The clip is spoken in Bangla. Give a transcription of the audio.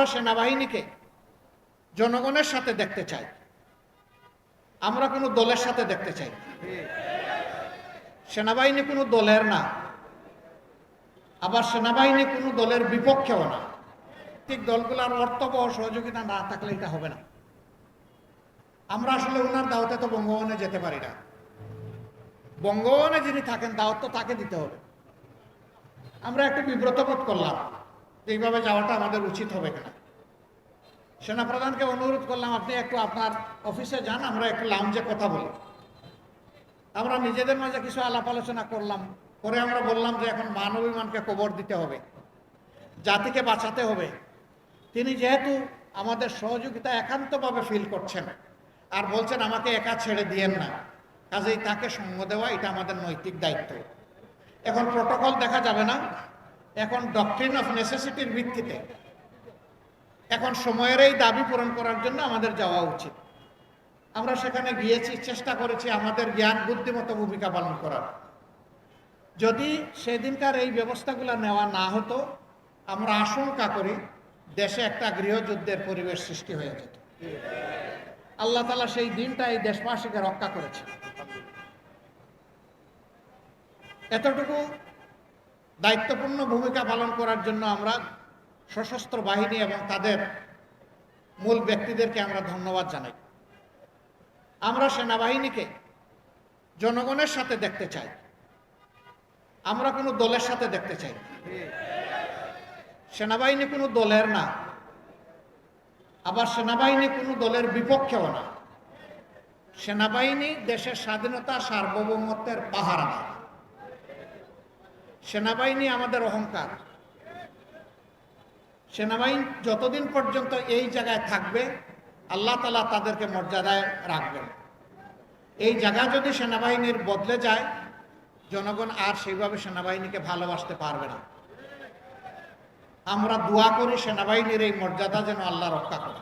আমরা সেনাবাহিনীকে জনগণের সাথে দেখতে চাই। আমরা কোনো দলের সাথে দেখতে চাই। সেনাবাহিনী কোনো দলের না। আবার সেনাবাহিনী কোনো দলের বিপক্ষেও না। ঠিক দলগুলোর অর্থবহ সহযোগিতা না থাকলে এটা হবে না। আমরা আসলে ওনার দাওয়াতে তো বঙ্গভবনে যেতে পারি না। বঙ্গভবনে যিনি থাকেন দাওয়াত তো তাকে দিতে হবে। আমরা একটু বিব্রত বোধ করলাম। এইভাবে যাওয়াটা আমাদের উচিত হবে কিনা? সেনাপ্রধানকে অনুরোধ করলাম, আপনি একটু আপনার অফিসে যান, আমরা একটু লাউঞ্জে কথা বলি। আমরা নিজেদের মাঝে কিছু আলাপ আলোচনা করলাম, পরে আমরা বললাম যে এখন মানবিমানকে কবর দিতে হবে, জাতিকে বাঁচাতে হবে। তিনি যেহেতু আমাদের সহযোগিতা একান্তভাবে ফিল করছেন আর বলছেন, আমাকে একা ছেড়ে দিয়েন না। কাজেই তাকে সঙ্গ দেওয়া, এটা আমাদের নৈতিক দায়িত্ব। এখন প্রোটোকল দেখা যাবে না। এখন ডক্ট্রিন অফ নেসেসিটির ভিত্তিতে। এখন সময়ের এই দাবি পূরণ করার জন্য আমাদের যাওয়া উচিত। আমরা সেখানে গিয়েছি, চেষ্টা করেছি আমাদের জ্ঞান বুদ্ধিমতো ভূমিকা পালন করার। যদি সেদিনকার এই ব্যবস্থাগুলো নেওয়া না হতো, আমরা আশঙ্কা করি দেশে একটা গৃহযুদ্ধের পরিবেশ সৃষ্টি হয়ে যেত। আল্লাহ তালা সেই দিনটা এই দেশবাসীকে রক্ষা করেছে এতটুকু দায়িত্বপূর্ণ ভূমিকা পালন করার জন্য আমরা সশস্ত্র বাহিনী এবং তাদের মূল ব্যক্তিদেরকে আমরা ধন্যবাদ জানাই। আমরা সেনাবাহিনীকে জনগণের সাথে দেখতে চাই। আমরা কোনো দলের সাথে দেখতে চাই সেনাবাহিনী কোনো দলের না। আবার সেনাবাহিনী কোনো দলের বিপক্ষেও না। সেনাবাহিনী দেশের স্বাধীনতা সার্বভৌমত্বের পাহারা সেনাবাহিনী আমাদের অহংকার। সেনাবাহিনী যতদিন পর্যন্ত এই জায়গায় থাকবে, আল্লাহ তালা তাদেরকে মর্যাদায় রাখবেন। এই জায়গা যদি সেনাবাহিনীর বদলে যায়, জনগণ আর সেইভাবে সেনাবাহিনীকে ভালোবাসতে পারবে না। আমরা দোয়া করি সেনাবাহিনীর এই মর্যাদা যেন আল্লাহ রক্ষা করে।